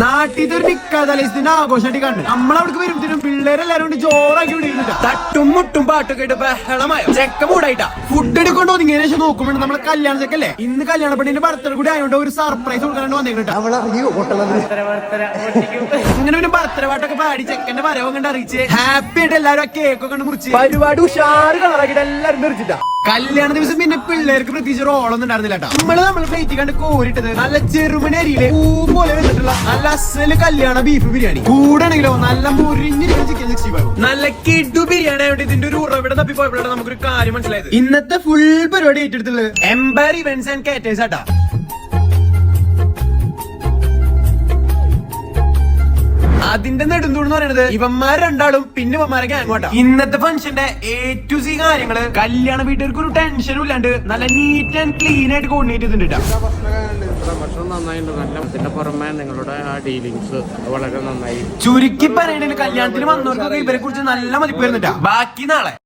നാട്ടിൽ ഒരു നിക്കാതലത്തിന്റെ ആഘോഷമായിട്ട് കണ്ട്. നമ്മളവിടേക്ക് വരുമ്പോഴത്തേനും പിള്ളേരെല്ലാരും കൊണ്ട് ജോറാക്കി വിടിയിരുന്നില്ല തട്ടും മുട്ടും പാട്ടൊക്കെ ഇട്ട് ബഹളമായ? ചെക്ക മൂടായിട്ടാ. ഫുഡ് എടുക്കൊണ്ട് ഒതുങ്ങിയതിനു ശേഷം നോക്കുമ്പോൾ നമ്മളെ കല്യാണ ചെക്കല്ലേ? ഇന്ന് കല്യാണ പെണ്ണിന്റെ ബർത്ത്ഡേ കൂടി ആയതുകൊണ്ട് ഒരു സർപ്രൈസ് കൊടുക്കാനാണ് വന്നേക്കിട്ടാ അങ്ങനെ പിന്നെ ബർത്ത്ഡേ പാട്ടൊക്കെ പാടി ചെക്കന്റെ വരവ് കണ്ട് അറിയിച്ച് ഹാപ്പി ആയിട്ട് എല്ലാരും ആ കേക്ക് ഒക്കെ മുറിച്ച്. പരിപാടി ഉഷാറ് കളറാക്കിട്ട് എല്ലാരും നിർച്ചിട്ടാ കല്യാണ ദിവസം പിന്നെ പിള്ളേർക്ക് പ്രത്യേകിച്ച് റോളൊന്നും ഉണ്ടായിരുന്നില്ല കേട്ടോ നമ്മൾ നമ്മൾ പ്ലേറ്റ് കണ്ട് കോരിട്ടത് നല്ല ചെറുമണി അരിയിലെ പൂ പോലെ നല്ല അസൽ കല്യാണ ബീഫ് ബിരിയാണി. കൂടാണെങ്കിലോ നല്ല മുരിഞ്ഞിരിക്കുന്ന ചിക്കൻ സിക്സ്റ്റി ഫൈവ് നല്ല കിഡു ബിരിയാണി ആയിട്ട് ഇതിന്റെ ഒരു ഉറവിടെ തപ്പി പോയപ്പോഴാണ് നമുക്കൊരു കാര്യം മനസ്സിലായത്. ഇന്നത്തെ ഫുൾ പരിപാടി ഏറ്റെടുത്തുള്ളത് എംപയർ ഇവന്റ്സ് ആൻഡ് കാറ്റേഴ്സ് ആട്ടാ. അതിന്റെ നെടുന്തൂണെന്ന് പറയുന്നത് ഇവന്മാർ രണ്ടാളും പിന്നെ ഇവന്മാരെ ഗ്യാങ്ങോട്ടാ ഇന്നത്തെ ഫംഗ്ഷന്റെ എ ടു സി കാര്യങ്ങൾ കല്യാണ വീട്ടുകാർക്ക് ഒരു ടെൻഷനും ഇല്ലാണ്ട് നല്ല നീറ്റ് ആൻഡ് ക്ലീൻ ആയിട്ട് കോർഡിനേറ്റ് ചെയ്തിട്ടുണ്ട് നിങ്ങളുടെ ആ ഡീലിങ്സ് വളരെ നന്നായി. ചുരുക്കി പറയണ കല്യാണത്തിന് വന്നവർക്കൊക്കെ ഇവരെ കുറിച്ച് നല്ല മതിപ്പ് വരുന്നുണ്ടാ. ബാക്കി നാളെ.